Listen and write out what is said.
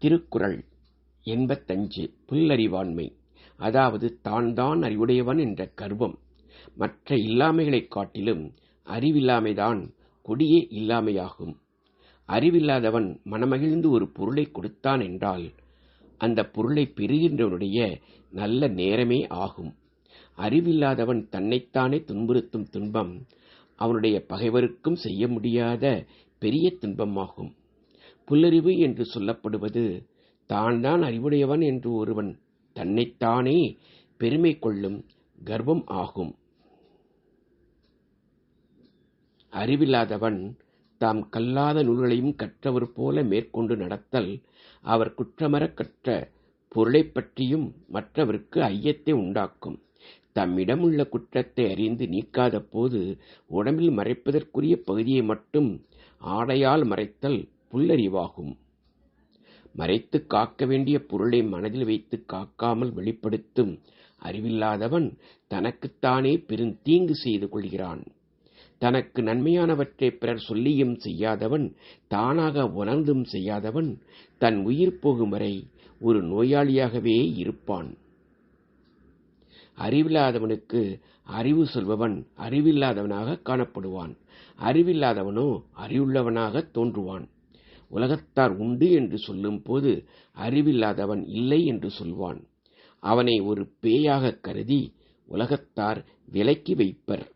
திருக்குறள் எண்பத்தஞ்சு புல்லறிவாண்மை. அதாவது தான் தான் அறிவுடையவன் என்ற கர்வம். மற்ற இல்லாமைகளைக் காட்டிலும் அறிவில்லாமைதான் கொடிய இல்லாமையாகும். அறிவில்லாதவன் மனமகிழ்ந்து ஒரு பொருளை கொடுத்தான் என்றால் அந்த பொருளை பெறுகின்றவனுடைய நல்ல நேரமே ஆகும். அறிவில்லாதவன் தன்னைத்தானே துன்புறுத்தும் துன்பம் அவனுடைய பகைவருக்கும் செய்ய முடியாத பெரிய துன்பமாகும். புல்லறிவு என்று சொல்லப்படுவது தான் தான் அறிவுடையவன் என்று ஒருவன் தன்னைத்தானே பெருமை கொள்ளும் கர்வம் ஆகும். அறிவில்லாதவன் தாம் கல்லாத நூல்களையும் கற்றவர் போல மேற்கொண்டு நடத்தல் அவர் குற்றமறக் கற்ற பொருளைப் பற்றியும் மற்றவருக்கு ஐயத்தை உண்டாக்கும். தம்மிடமுள்ள குற்றத்தை அறிந்து நீக்காத போது உடம்பில் மறைப்பதற்குரிய பகுதியை மட்டும் ஆடையால் மறைத்தல் புல்லறிவாகும். மறைத்து காக்க வேண்டிய பொருளை மனதில் வைத்து காக்காமல் வெளிப்படுத்தும் அறிவில்லாதவன் தனக்குத்தானே பெருந்தீங்கு செய்து கொள்கிறான். தனக்கு நன்மையானவற்றை பிறர் சொல்லியும் செய்யாதவன் தானாக உணர்ந்தும் செய்யாதவன் தன் உயிர் போகும் வரை ஒரு நோயாளியாகவே இருப்பான். அறிவில்லாதவனுக்கு அறிவு சொல்பவன் அறிவில்லாதவனாக காணப்படுவான். அறிவில்லாதவனோ அறிவுள்ளவனாக தோன்றுவான். உலகத்தார் உண்டு என்று சொல்லும் போது அறிவில்லாதவன் இல்லை என்று சொல்வான். அவனை ஒரு பேயாக கருதி உலகத்தார் விலக்கி வைப்பர்.